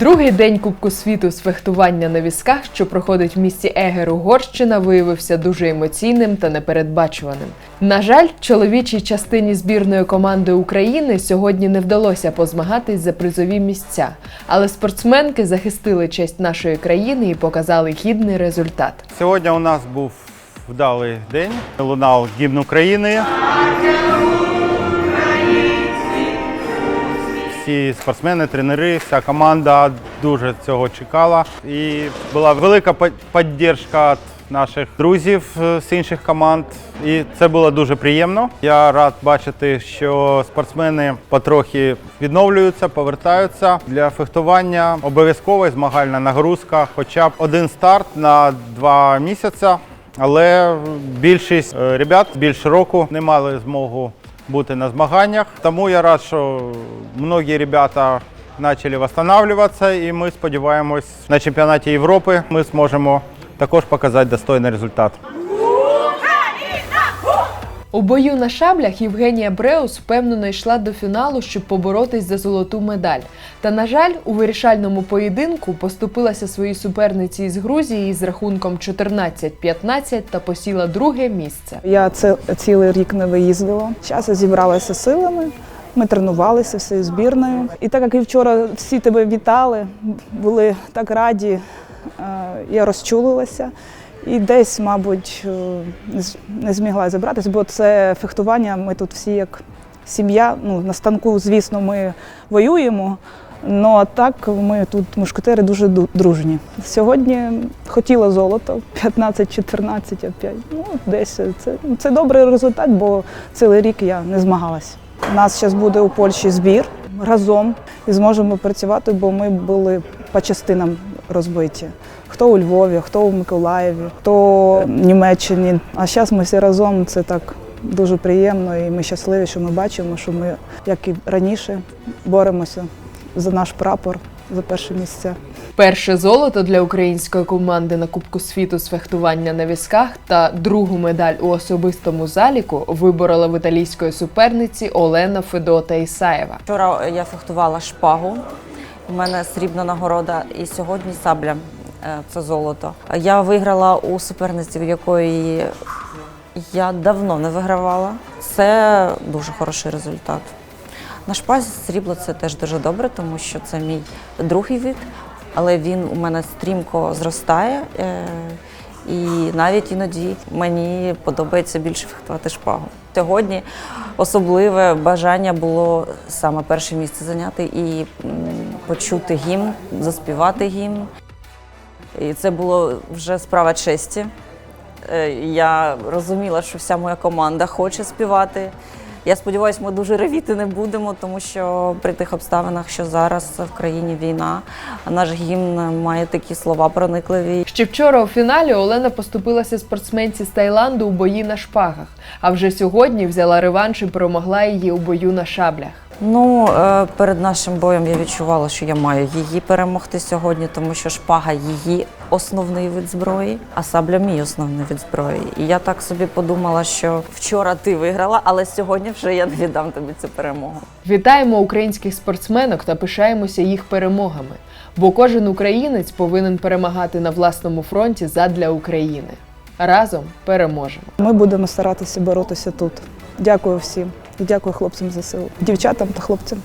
Другий день Кубку світу з фехтування на візках, що проходить в місті Егер Угорщина, виявився дуже емоційним та непередбачуваним. На жаль, чоловічій частині збірної команди України сьогодні не вдалося позмагатись за призові місця, але спортсменки захистили честь нашої країни і показали гідний результат. Сьогодні у нас був вдалий день. Лунав гімн України. Всі спортсмени, тренери, вся команда дуже цього чекала. І була велика підтримка від наших друзів е, з інших команд. І це було дуже приємно. Я рад бачити, що спортсмени потрохи відновлюються, повертаються для фехтування. Обов'язково змагальна нагрузка, хоча б один старт на два місяці. Але більшість е, ребят більше року не мали змогу бути на змаганнях. Тому я рад, що многі ребята почали відновлюватися, і ми сподіваємось, на чемпіонаті Європи ми зможемо також показати достойний результат. У бою на шаблях Євгенія Бреус впевнено йшла до фіналу, щоб поборотись за золоту медаль. Та, на жаль, у вирішальному поєдинку поступилася своїй суперниці із Грузії з рахунком 14-15 та посіла друге місце. Я це цілий рік не виїздила. Я зібралася силами. Ми тренувалися всією збірною. І так як і вчора всі тебе вітали, були так раді, е, я розчулилася. І десь, мабуть, е, не з- не змогла зібратися, бо це фехтування. Ми тут всі як сім'я. Ну, на станку, звісно, ми воюємо. Ну а так ми тут мушкетери дуже дружні. Сьогодні хотіла золото 15-14 опять. Ну, десь це, це добрий результат, бо цілий рік я не змагалась. У нас зараз буде у Польщі збір разом і зможемо працювати, бо ми були по частинам розбиті. Хто у Львові, хто у Миколаєві, хто в Німеччині. А зараз ми всі разом. Це так дуже приємно, і ми щасливі, що ми бачимо, що ми, як і раніше, боремося за наш прапор, за перше місце. Перше золото для української команди на Кубку світу з фехтування на візках та другу медаль у особистому заліку виборола в італійської суперниці Олена Федота Ісаєва. Вчора я фехтувала шпагу. У мене срібна нагорода, і сьогодні сабля це золото. Я виграла у суперниці, в якої я давно не вигравала. Це дуже хороший результат. На шпазі срібло це теж дуже добре, тому що це мій другий вид, але він у мене стрімко зростає. е, І навіть іноді мені подобається більше фехтувати шпагу. Сьогодні особливе бажання було саме перше місце зайняти і почути гімн, заспівати гімн. І це було вже справа честі. Е, Я розуміла, що вся моя команда хоче співати. Я сподіваюся, ми дуже ревіти не будемо, тому що при тих обставинах, що зараз в країні війна, наш гімн має такі слова проникливі. Ще вчора у фіналі Олена поступилася спортсменці з Таїланду у бої на шпагах, а вже сьогодні взяла реванш і перемогла її у бою на шаблях. Ну, е, перед нашим боєм я відчувала, що я маю її перемогти сьогодні, тому що шпага її основний вид зброї, а сабля мій основний вид зброї. І я так собі подумала, що вчора ти виграла, але сьогодні вже я не віддам тобі цю перемогу. Вітаємо українських спортсменок та пишаємося їх перемогами, бо кожен українець повинен перемагати на власному фронті задля України. Разом переможемо. Ми будемо старатися боротися тут. Дякую всім дякую хлопцям за силу, дівчатам та хлопцям.